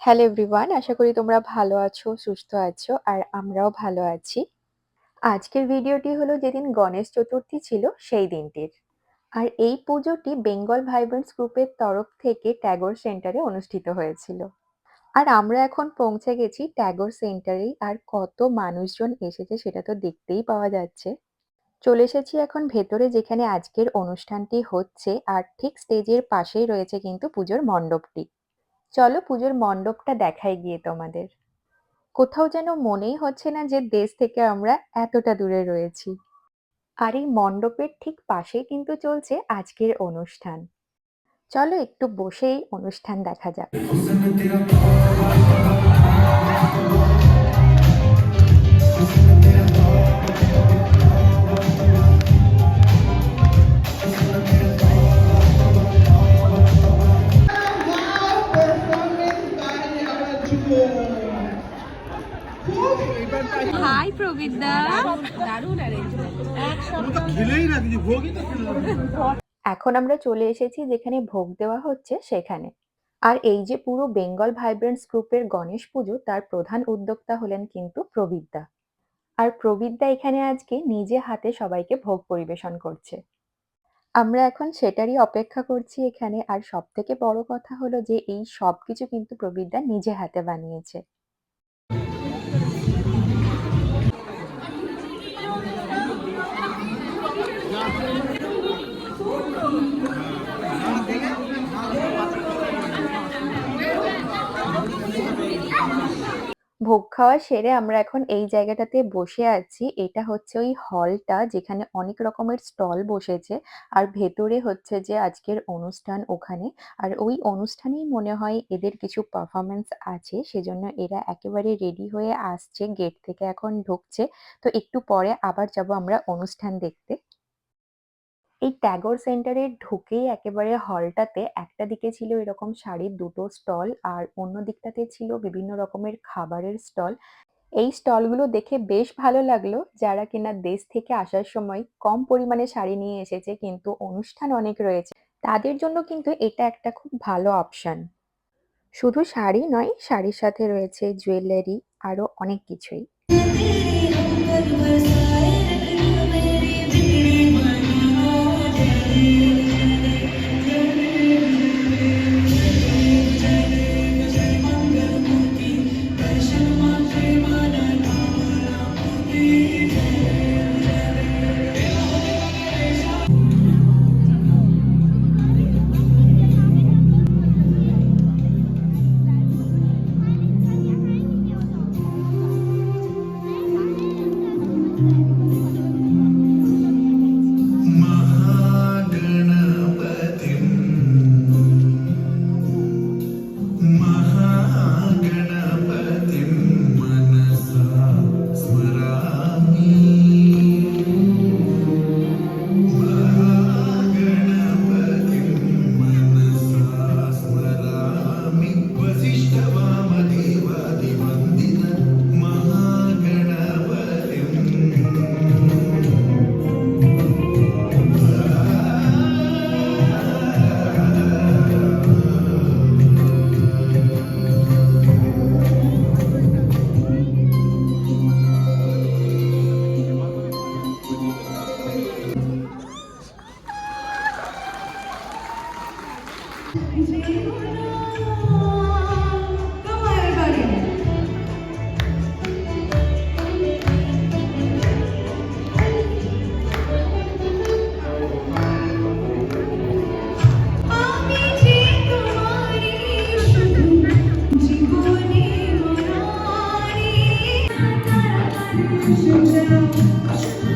Hello everyone আশা করি তোমরা ভালো আছো সুস্থ আছো আর আমরাও ভালো আছি। আজকের ভিডিওটি হলো যেদিন গণেশ চতুর্থী ছিল, সেই দিনটির। আর এই পুজোটি বেঙ্গল ভাইব্রেন্টস গ্রুপের তরফ থেকে ট্যাগর সেন্টারে অনুষ্ঠিত হয়েছিল। আর আমরা এখন পৌঁছে গেছি ট্যাগর সেন্টারেই, আর কত মানুষজন এসেছে সেটা তো দেখতেই পাওয়া যাচ্ছে। চলে এসেছি এখন ভেতরে, যেখানে আজকের অনুষ্ঠানটি হচ্ছে, আর ঠিক স্টেজের পাশেই রয়েছে কিন্তু পুজোর মণ্ডপটি। চলো পুজোর মণ্ডপটা দেখাই গিয়ে তোমাদের। কোথাও যেন মনেই হচ্ছে না যে দেশ থেকে আমরা এতটা দূরে রয়েছি। আর এই মণ্ডপের ঠিক পাশেই কিন্তু চলছে আজকের অনুষ্ঠান। চলো একটু বসেই অনুষ্ঠান দেখা যাক। হাই এখন আমরা চলে এসেছি যেখানে ভোগ দেওয়া হচ্ছে সেখানে। আর এই যে পুরো বেঙ্গল ভাইব্রেন্টস গ্রুপের গণেশ পুজো, তার প্রধান উদ্যোক্তা হলেন কিন্তু প্রবিদ্যা আর প্রবিদ্যা এখানে আজকে নিজে হাতে সবাইকে ভোগ পরিবেশন করছে। আমরা এখন সেটারই অপেক্ষা করছি এখানে। আর সব থেকে বড় কথা হলো যে এই সব কিছু কিন্তু প্রবিদ্যা নিজে হাতে বানিয়েছে। ভোগ খাওয়া সেরে আমরা এখন এই জায়গাটাতে বসে আছি। এটা হচ্ছে ওই হলটা যেখানে অনেক রকমের স্টল বসেছে। আর ভেতরে হচ্ছে যে আজকের অনুষ্ঠান ওখানে। আর ওই অনুষ্ঠানেই মনে হয় এদের কিছু পারফরমেন্স আছে। সেজন্য এরা একেবারে রেডি হয়ে আসছে। গেট থেকে এখন ঢুকছে। তো একটু পরে আবার যাব আমরা অনুষ্ঠান দেখতে। এই ট্যাগর সেন্টারে ঢুকেই একেবারে হলটাতে একটা দিকে ছিল এরকম শাড়ির দুটো স্টল আর অন্য দিকটাতে ছিল বিভিন্ন রকমের খাবারের স্টল এই স্টলগুলো দেখে বেশ ভালো লাগল। যারা কিনা দেশ থেকে আসার সময় কম পরিমাণে শাড়ি নিয়ে এসেছে কিন্তু অনুষ্ঠান অনেক রয়েছে, তাদের জন্য কিন্তু এটা একটা খুব ভালো অপশন শুধু শাড়ি নয়, শাড়ির সাথে রয়েছে জুয়েলারি আরও অনেক কিছুই। Pushing down.